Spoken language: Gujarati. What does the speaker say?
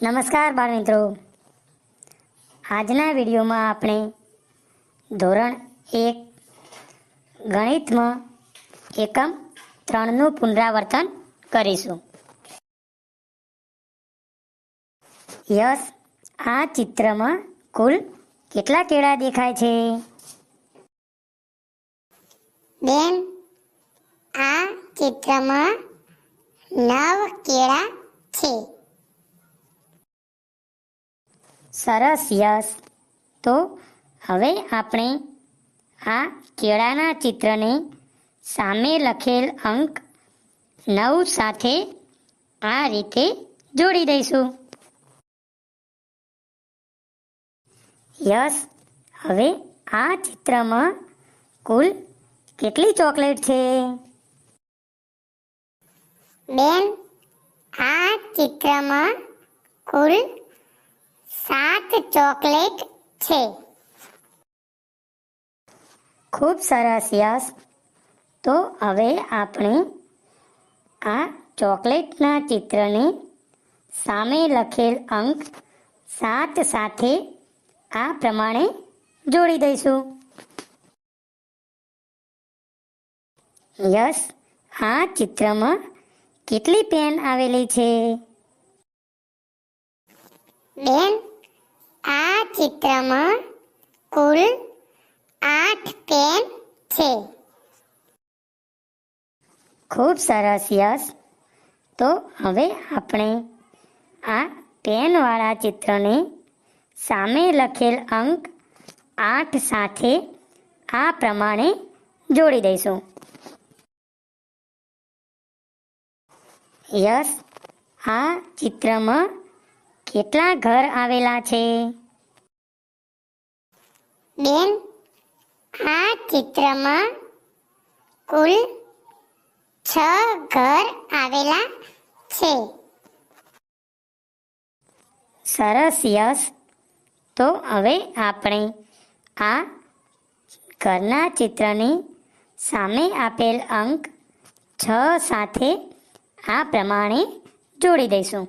નમસ્કાર બાળ મિત્રો. આજના વિડીયોમાં આપણે ધોરણ એક ગણિતમાં એકમ ત્રણનું પુનરાવર્તન કરીશું. યસ, આ ચિત્રમાં કુલ કેટલા કેળા દેખાય છે? બેન, આ ચિત્રમાં નવ કેળા છે. સરસ, યસ. તો હવે આપણે આ કેળાના ચિત્રને સામે લખેલ અંક નવ સાથે આ રીતે જોડી દઈશું. યસ. હવે આ ચિત્રમાં કુલ કેટલી ચોકલેટ છે? બેન, આ ચિત્રમાં કુલ સાત ચોકલેટ છે. ખૂબ સરસ યસ. તો હવે આપણે આ ચોકલેટના ચિત્રને સામે લખેલ અંક સાત સાથે આ પ્રમાણે જોડી દઈશું. યસ આ ચિત્રમાં કેટલી પેન આવેલી છે? બેન ચિત્રમાં કુલ આઠ પેન છે. ખૂબ સરસ, યસ. તો હવે આપણે આ પેનવાળા ચિત્રને સામે લખેલ અંક આઠ સાથે આ પ્રમાણે જોડી દઈશું. યસ, આ ચિત્રમાં કેટલા ઘર આવેલા છે? બેન, આ ચિત્રમાં કુલ છ ઘર આવેલા છે. સરસ યસ તો હવે આપણે આ ઘરના ચિત્રની સામે આપેલ અંક છ સાથે આ પ્રમાણે જોડી દઈશું.